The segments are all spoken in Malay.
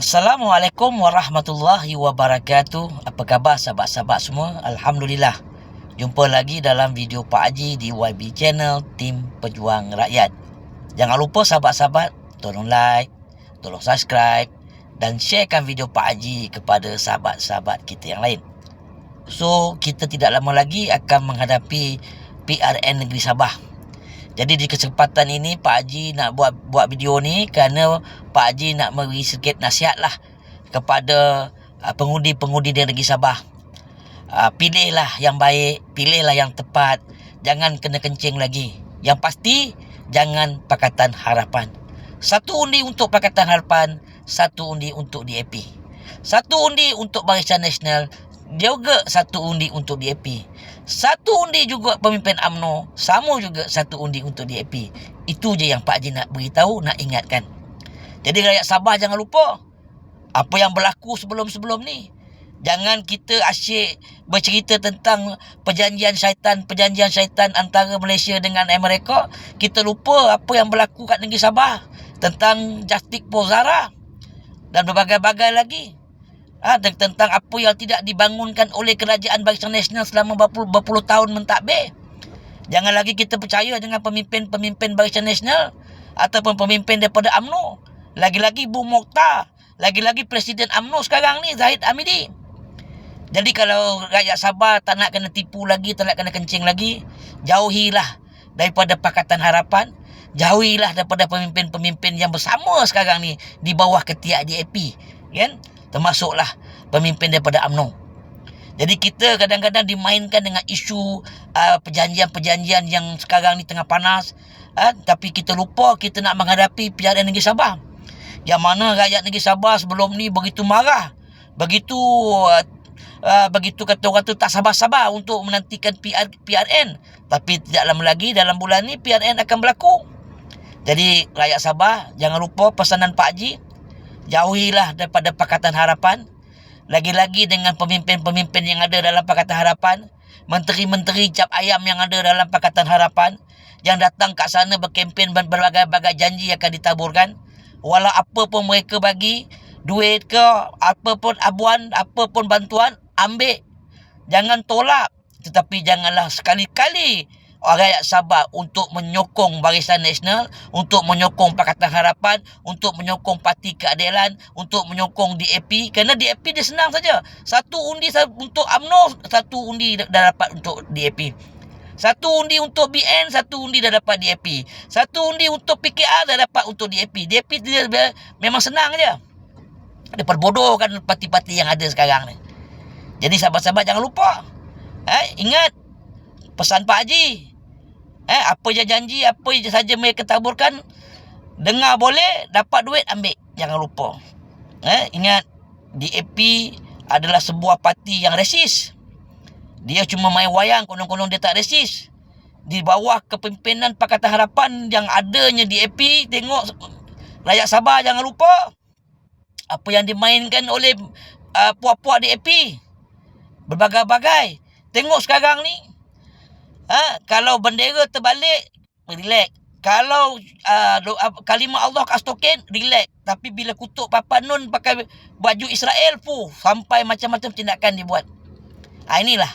Assalamualaikum warahmatullahi wabarakatuh. Apa khabar sahabat-sahabat semua? Alhamdulillah. Jumpa lagi dalam video Pak Haji di YB Channel Tim Pejuang Rakyat. Jangan lupa sahabat-sahabat tolong like, tolong subscribe dan sharekan video Pak Haji kepada sahabat-sahabat kita yang lain. So, kita tidak lama lagi akan menghadapi PRN Negeri Sabah. Jadi di kesempatan ini Pak Haji nak buat buat video ni kerana Pak Haji nak beri sedikit nasihat lah kepada uh, pengundi-pengundi di negeri Sabah. Uh, pilihlah yang baik, pilihlah yang tepat. Jangan kena kencing lagi. Yang pasti jangan Pakatan Harapan. Satu undi untuk Pakatan Harapan, satu undi untuk DAP. Satu undi untuk Barisan Nasional, juga satu undi untuk DAP. Satu undi juga pemimpin AMNO, sama juga satu undi untuk DAP. Itu je yang Pak Haji nak beritahu, nak ingatkan. Jadi rakyat Sabah jangan lupa apa yang berlaku sebelum-sebelum ni. Jangan kita asyik bercerita tentang perjanjian syaitan, perjanjian syaitan antara Malaysia dengan Amerika. Kita lupa apa yang berlaku kat negeri Sabah tentang Justice Pozara dan berbagai-bagai lagi ha, tentang apa yang tidak dibangunkan oleh kerajaan Barisan Nasional selama berpuluh, berpuluh tahun mentadbir. Jangan lagi kita percaya dengan pemimpin-pemimpin Barisan Nasional ataupun pemimpin daripada AMNO. Lagi-lagi Bu Mokhtar, lagi-lagi Presiden AMNO sekarang ni Zahid Amidi. Jadi kalau rakyat Sabah tak nak kena tipu lagi, tak nak kena kencing lagi, jauhilah daripada Pakatan Harapan, jauhilah daripada pemimpin-pemimpin yang bersama sekarang ni di bawah ketiak DAP, kan? termasuklah pemimpin daripada AMNO. Jadi kita kadang-kadang dimainkan dengan isu uh, perjanjian-perjanjian yang sekarang ni tengah panas. Uh, tapi kita lupa kita nak menghadapi PRN Negeri Sabah. Yang mana rakyat Negeri Sabah sebelum ni begitu marah. Begitu uh, uh, begitu kata orang tu tak sabar-sabar untuk menantikan PR, PRN. Tapi tidak lama lagi dalam bulan ni PRN akan berlaku. Jadi rakyat Sabah jangan lupa pesanan Pak Haji jauhilah daripada Pakatan Harapan. Lagi-lagi dengan pemimpin-pemimpin yang ada dalam Pakatan Harapan. Menteri-menteri cap ayam yang ada dalam Pakatan Harapan. Yang datang kat sana berkempen berbagai-bagai janji akan ditaburkan. Walau apa pun mereka bagi, duit ke, apa pun abuan, apa pun bantuan, ambil. Jangan tolak. Tetapi janganlah sekali-kali rakyat Sabah untuk menyokong Barisan Nasional, untuk menyokong Pakatan Harapan, untuk menyokong Parti Keadilan, untuk menyokong DAP. Kerana DAP dia senang saja. Satu undi untuk UMNO, satu undi dah dapat untuk DAP. Satu undi untuk BN, satu undi dah dapat DAP. Satu undi untuk PKR dah dapat untuk DAP. DAP dia memang senang je. Dia perbodohkan parti-parti yang ada sekarang ni. Jadi sahabat-sahabat jangan lupa. Eh, ingat pesan Pak Haji. Eh, apa je janji, apa je saja mereka taburkan, dengar boleh, dapat duit, ambil. Jangan lupa. Eh, ingat, DAP adalah sebuah parti yang resis. Dia cuma main wayang, konon-konon dia tak resis. Di bawah kepimpinan Pakatan Harapan yang adanya DAP, tengok rakyat Sabah jangan lupa. Apa yang dimainkan oleh uh, puak-puak DAP. Berbagai-bagai. Tengok sekarang ni, Ha? Kalau bendera terbalik, relax. Kalau uh, kalimah Allah kat stoken, relax. Tapi bila kutuk Papa Nun pakai baju Israel, fu, sampai macam-macam tindakan dibuat. Ha, inilah.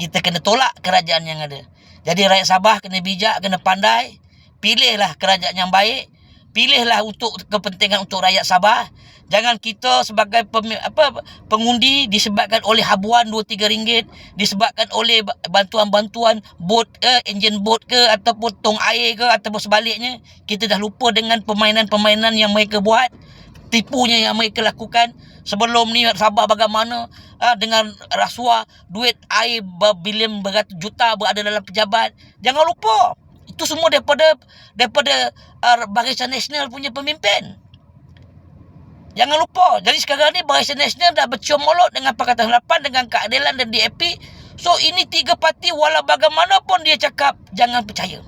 Kita kena tolak kerajaan yang ada. Jadi rakyat Sabah kena bijak, kena pandai. Pilihlah kerajaan yang baik. Pilihlah untuk kepentingan untuk rakyat Sabah. Jangan kita sebagai pem, apa pengundi disebabkan oleh habuan 2 3 ringgit, disebabkan oleh bantuan-bantuan bot ke, enjin bot ke ataupun tong air ke ataupun sebaliknya, kita dah lupa dengan permainan-permainan yang mereka buat, tipunya yang mereka lakukan. Sebelum ni Sabah bagaimana ha, dengan rasuah duit air berbilion beratus juta berada dalam pejabat. Jangan lupa. Itu semua daripada daripada uh, Barisan Nasional punya pemimpin. Jangan lupa. Jadi sekarang ni Barisan Nasional dah bercium mulut dengan Pakatan Harapan, dengan Keadilan dan DAP. So ini tiga parti walau bagaimanapun dia cakap, jangan percaya.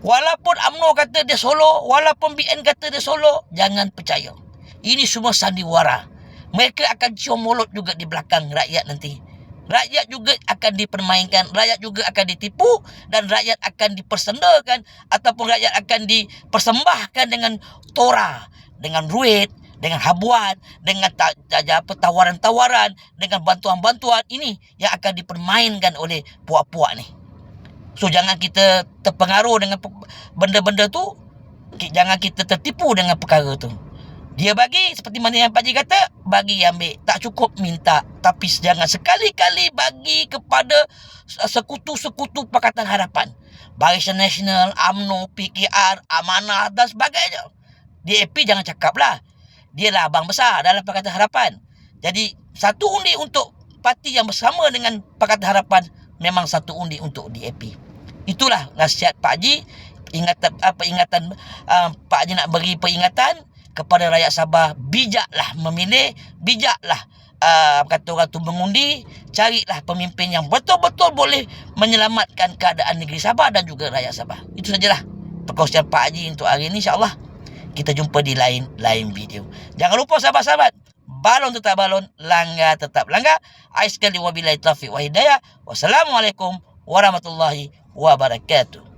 Walaupun UMNO kata dia solo, walaupun BN kata dia solo, jangan percaya. Ini semua sandiwara. Mereka akan cium mulut juga di belakang rakyat nanti. Rakyat juga akan dipermainkan, rakyat juga akan ditipu dan rakyat akan dipersendakan ataupun rakyat akan dipersembahkan dengan tora, dengan ruit, dengan habuan, dengan apa tawaran-tawaran, dengan bantuan-bantuan ini yang akan dipermainkan oleh puak-puak ni. So jangan kita terpengaruh dengan benda-benda tu, jangan kita tertipu dengan perkara tu. Dia bagi seperti mana yang Pak Haji kata, bagi ambil. Tak cukup minta. Tapi jangan sekali-kali bagi kepada sekutu-sekutu Pakatan Harapan. Barisan Nasional, UMNO, PKR, Amanah dan sebagainya. DAP jangan cakap lah. Dia lah abang besar dalam Pakatan Harapan. Jadi satu undi untuk parti yang bersama dengan Pakatan Harapan memang satu undi untuk DAP. Itulah nasihat Pak Haji. Ingatan apa ingatan uh, Pak Haji nak beri peringatan kepada rakyat Sabah bijaklah memilih bijaklah uh, kata orang tu mengundi carilah pemimpin yang betul-betul boleh menyelamatkan keadaan negeri Sabah dan juga rakyat Sabah. Itu sajalah perkongsian Pak Haji untuk hari ini insyaallah. Kita jumpa di lain lain video. Jangan lupa sahabat-sahabat balon tetap balon langgar tetap langgar. Ais sekali wabillahi taufiq wa hidayah. Wassalamualaikum warahmatullahi wabarakatuh